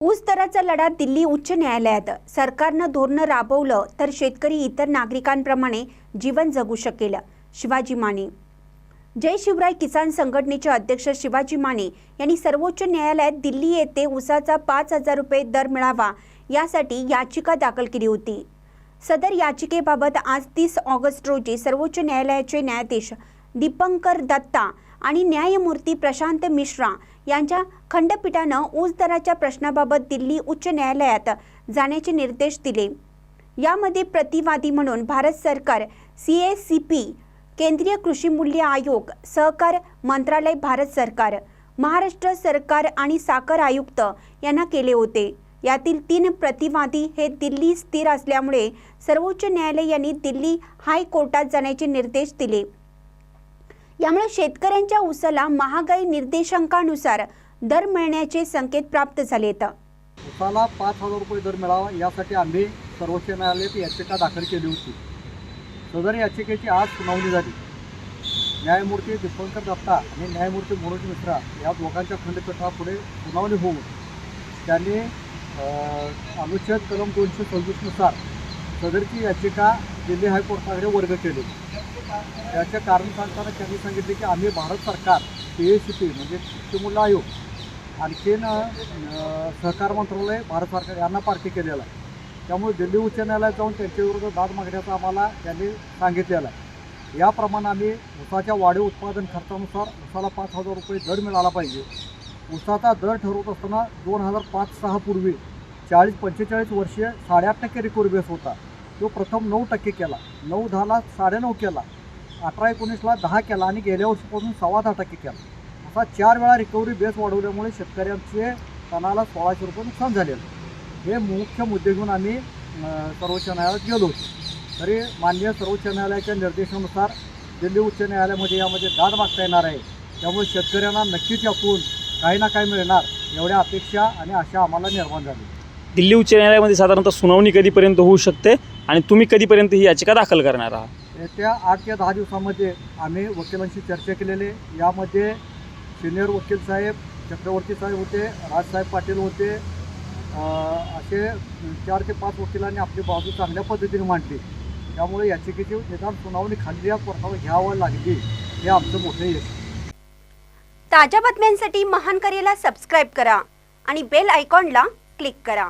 ऊस दराचा लढा दिल्ली उच्च न्यायालयात. सरकारनं धोरणं राबवलं तर शेतकरी इतर नागरिकांप्रमाणे जीवन जगू शकेल. शिवाजी माने. जय शिवराय किसान संघटनेचे अध्यक्ष शिवाजी माने यांनी सर्वोच्च न्यायालयात दिल्ली येथे ऊसाचा पाच हजार रुपये दर मिळावा यासाठी याचिका दाखल केली होती. सदर याचिकेबाबत आज तीस ऑगस्ट रोजी सर्वोच्च न्यायालयाचे न्यायाधीश दीपंकर दत्ता आणि न्यायमूर्ती प्रशांत मिश्रा यांच्या खंडपीठानं ऊस दराच्या प्रश्नाबाबत दिल्ली उच्च न्यायालयात जाण्याचे निर्देश दिले. यामध्ये प्रतिवादी म्हणून भारत सरकार सी ए सी पी केंद्रीय कृषी मूल्य आयोग सहकार मंत्रालय भारत सरकार महाराष्ट्र सरकार आणि साखर आयुक्त यांना केले होते. यातील तीन प्रतिवादी हे दिल्ली स्थिर असल्यामुळे सर्वोच्च न्यायालय यांनी दिल्ली हायकोर्टात जाण्याचे निर्देश दिले. यामुळे शेतकऱ्यांच्या उसाला महागाई निर्देशांकानुसार दर मिळण्याचे संकेत प्राप्त झालेत उसाला पाच हजार रुपये दर मिळावा यासाठी आम्ही सर्वोच्च न्यायालयात याचिका दाखल केली होती. सदर याचिकेची आज सुनावणी झाली. न्यायमूर्ती दीपंकर दत्ता आणि न्यायमूर्ती मनोज मिश्रा या दोघांच्या खंडपीठापुढे सुनावणी होऊन त्यांनी अनुच्छेद कलम दोनशे सव्वीसनुसार सदरची याचिका दिल्ली हायकोर्टाकडे वर्ग केली. याचं कारण सांगताना त्यांनी सांगितले की आम्ही भारत सरकार पी एस सी पी म्हणजे कृषी आयोग आणखीन सहकार मंत्रालय भारत सरकार यांना पार्टी केलेलं आहे. त्यामुळे दिल्ली उच्च न्यायालयात जाऊन त्यांच्याविरुद्ध दाद मागण्याचं आम्हाला त्यांनी सांगितलेलं आहे. याप्रमाणे आम्ही ऊसाच्या वाढीव उत्पादन खर्चानुसार ऊसाला पाच हजार रुपये दर मिळाला पाहिजे. ऊसाचा दर ठरवत असताना दोन हजार पाच सहा पूर्वी चाळीस पंचेचाळीस वर्षे साडेआठ टक्के रिकव्हरी बेस होता. तो प्रथम नऊ टक्के केला. नऊ दहाला साडेनऊ केला. अठरा एकोणीसला दहा केला आणि गेल्या वर्षीपासून सव्वा दहा टक्के केला. असा चार वेळा रिकव्हरी बेस वाढवल्यामुळे शेतकऱ्यांचे तणाला सोळाशे रुपये नुकसान झालेलं. हे मुख्य मुद्दे घेऊन आम्ही सर्वोच्च न्यायालयात गेलो होतो. तरी माननीय सर्वोच्च न्यायालयाच्या निर्देशानुसार दिल्ली उच्च न्यायालयामध्ये यामध्ये दाद मागता येणार आहे. त्यामुळे शेतकऱ्यांना नक्कीच यातून काही ना काही मिळणार एवढ्या अपेक्षा आणि आशा आम्हाला निर्माण झाली. दिल्ली उच्च न्यायालयामध्ये साधारणतः सुनावणी कधीपर्यंत होऊ शकते आणि तुम्ही कधीपर्यंत ही याचिका दाखल करणार आहात? येत्या आठ ते दहा दिवसामध्ये आम्ही वकिलांशी चर्चा केलेली यामध्ये सिनियर वकील साहेब चक्रवर्ती साहेब होते राजसाहेब पाटील होते असे चार ते पाच वकिलांनी आपली बाजू चांगल्या पद्धतीने मांडली. त्यामुळे याचिकेची निदान सुनावणी खाली या कोर्टावर घ्यावं लागली हे आमचं मोठं यश ताज्या बातम्यांसाठी महान करेला सबस्क्राईब करा आणि बेल आयकॉनला क्लिक करा.